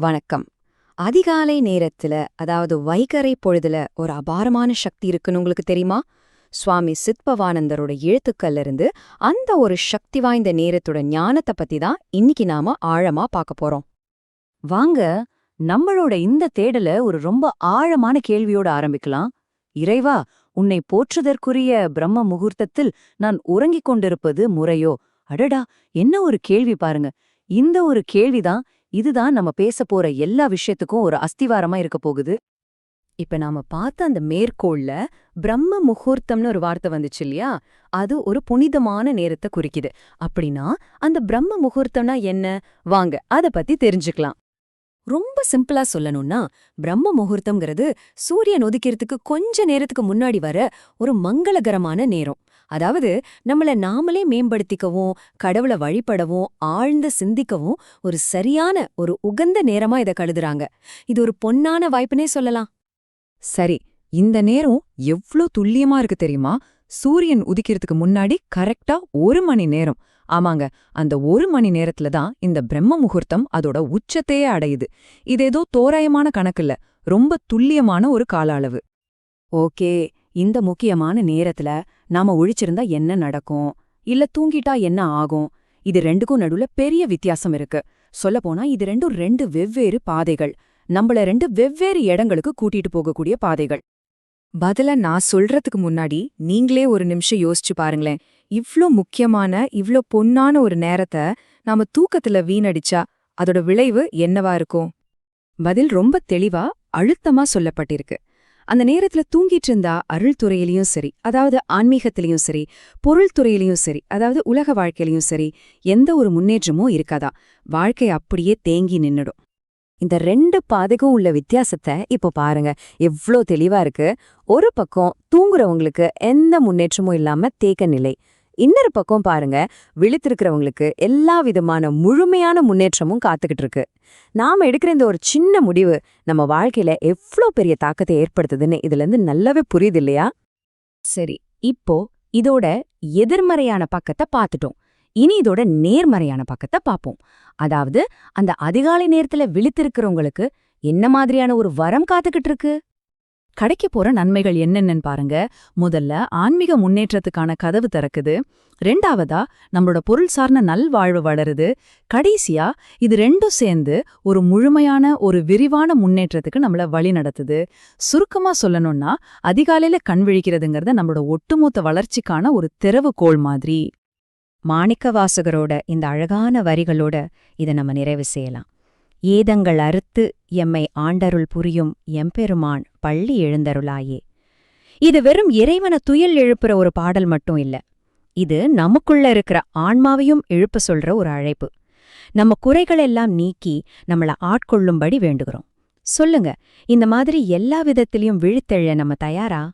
வணக்கம். அதிகாலை நேரத்துல அதாவது வைகரை பொழுதுல ஒரு அபாரமான சக்தி இருக்குன்னு உங்களுக்கு தெரியுமா? சுவாமி சித்பவானந்தரோட எழுத்துக்கள்ல இருந்து அந்த ஒரு சக்தி வாய்ந்த நேரத்தோட ஞானத்தை பத்தி தான் இன்னைக்கு நாம ஆழமா பார்க்க போறோம். வாங்க நம்மளோட இந்த தேடல ஒரு ரொம்ப ஆழமான கேள்வியோட ஆரம்பிக்கலாம். இறைவா உன்னை போற்றுதற்குரிய பிரம்ம முகூர்த்தத்தில் நான் உறங்கிக் கொண்டிருப்பது முறையோ? அடடா என்ன ஒரு கேள்வி பாருங்க. இந்த ஒரு கேள்விதான் இதுதான் நம்ம பேச போற எல்லா விஷயத்துக்கும் ஒரு அஸ்திவாரமா இருக்க போகுது. இப்ப நாம பார்த்த அந்த மேற்கோள்ல பிரம்ம முகூர்த்தம்னு ஒரு வார்த்தை வந்துச்சு இல்லையா? அது ஒரு புனிதமான நேரத்தை குறிக்குது. அப்படின்னா அந்த பிரம்ம முகூர்த்தம்னா என்ன? வாங்க அத பத்தி தெரிஞ்சுக்கலாம். ரொம்ப சிம்பிளா சொல்லணும்னா பிரம்ம முகூர்த்தம்ங்கிறது சூரியன் ஒதுக்கிறதுக்கு கொஞ்ச நேரத்துக்கு முன்னாடி வர ஒரு மங்களகரமான நேரம். அதாவது நம்மள நாமளே மேம்படுத்திக்கவும் கடவுளை வழிபடவும் ஆழ்ந்து சிந்திக்கவும் ஒரு சரியான ஒரு உகந்த நேரமா இத கழுதுறாங்க இது ஒரு பொன்னான வாய்ப்புனே சொல்லலாம். சரி இந்த நேரம் எவ்ளோ துல்லியமா இருக்கு தெரியுமா? சூரியன் உதிக்கிறதுக்கு முன்னாடி கரெக்டா ஒரு மணி நேரம். ஆமாங்க அந்த ஒரு மணி நேரத்துல தான் இந்த பிரம்ம முகூர்த்தம் அதோட உச்சத்தையே அடையுது. இது ஏதோ தோராயமான கணக்கு இல்ல ரொம்ப துல்லியமான ஒரு கால அளவு. ஓகே இந்த முக்கியமான நேரத்துல நாம ஒழிச்சிருந்தா என்ன நடக்கும்? இல்ல தூங்கிட்டா என்ன ஆகும்? இது ரெண்டுக்கும் நடுவுல பெரிய வித்தியாசம் இருக்கு. சொல்லப்போனா இது ரெண்டும் ரெண்டு வெவ்வேறு பாதைகள். நம்மள ரெண்டு வெவ்வேறு இடங்களுக்கு கூட்டிட்டு போகக்கூடிய பாதைகள். பதில நான் சொல்றதுக்கு முன்னாடி நீங்களே ஒரு நிமிஷம் யோசிச்சு பாருங்களேன். இவ்ளோ முக்கியமான இவ்ளோ பொன்னான ஒரு நேரத்தை நாம தூக்கத்துல வீணடிச்சா அதோட விளைவு என்னவா இருக்கும்? பதில் ரொம்ப தெளிவா அழுத்தமா சொல்லப்பட்டிருக்கு. அந்த நேரத்துல தூங்கிட்டு இருந்தா அருள் துறையிலையும் சரி அதாவது ஆன்மீகத்திலயும் சரி பொருள் துறையிலையும் சரி அதாவது உலக வாழ்க்கையிலயும் சரி எந்த ஒரு முன்னேற்றமும் இருக்காதா? வாழ்க்கை அப்படியே தேங்கி நின்னுடும். இந்த ரெண்டு பாதைக்கும் உள்ள வித்தியாசத்தை இப்போ பாருங்க. எவ்ளோ தெளிவா இருக்கு. ஒரு பக்கம் தூங்குறவங்களுக்கு எந்த முன்னேற்றமும் இல்லாம தேக்க நிலை. இன்னொரு பக்கம் பாருங்க விழித்திருக்கிறவங்களுக்கு எல்லா விதமான முழுமையான முன்னேற்றமும் காத்துக்கிட்டு இருக்கு. நாம எடுக்கிற இந்த ஒரு சின்ன முடிவு நம்ம வாழ்க்கையில எவ்ளோ பெரிய தாக்கத்தை ஏற்படுத்துதுன்னு இதுல இருந்து நல்லாவே புரியுது இல்லையா? சரி இப்போ இதோட எதிர்மறையான பக்கத்தை பார்த்துட்டோம். இனி இதோட நேர்மறையான பக்கத்தை பார்ப்போம். அதாவது அந்த அதிகாலை நேரத்துல விழித்திருக்கிறவங்களுக்கு என்ன மாதிரியான ஒரு வரம் காத்துக்கிட்டு இருக்கு? கிடைக்க போற நன்மைகள் என்னென்னு பாருங்க. முதல்ல ஆன்மீக முன்னேற்றத்துக்கான கதவு திறக்குது. ரெண்டாவதா நம்மளோட பொருள் சார்ந்த நல்வாழ்வு வளருது. கடைசியா இது ரெண்டும் சேர்ந்து ஒரு முழுமையான ஒரு விரிவான முன்னேற்றத்துக்கு நம்மள வழி நடத்துது. சுருக்கமா சொல்லணும்னா அதிகாலையில கண் விழிக்கிறதுங்கிறத நம்மளோட ஒட்டுமொத்த வளர்ச்சிக்கான ஒரு திறவுகோள் மாதிரி. மாணிக்கவாசகரோட இந்த அழகான வரிகளோட இதை நம்ம நிறைவு செய்யலாம். ஏதங்கள் அறுத்து எம்மை ஆண்டருள் புரியும் எம்பெருமான் பள்ளி எழுந்தருளாயே. இது வெறும் இறைவன துயல் எழுப்புற ஒரு பாடல் மட்டும் இல்ல. இது நமக்குள்ள இருக்கிற ஆன்மாவையும் எழுப்ப சொல்ற ஒரு அழைப்பு. நம்ம குறைகளெல்லாம் நீக்கி நம்மள ஆட்கொள்ளும்படி வேண்டுகிறோம். சொல்லுங்க இந்த மாதிரி எல்லா விதத்திலையும் விழித்தெழ நம்ம தயாரா?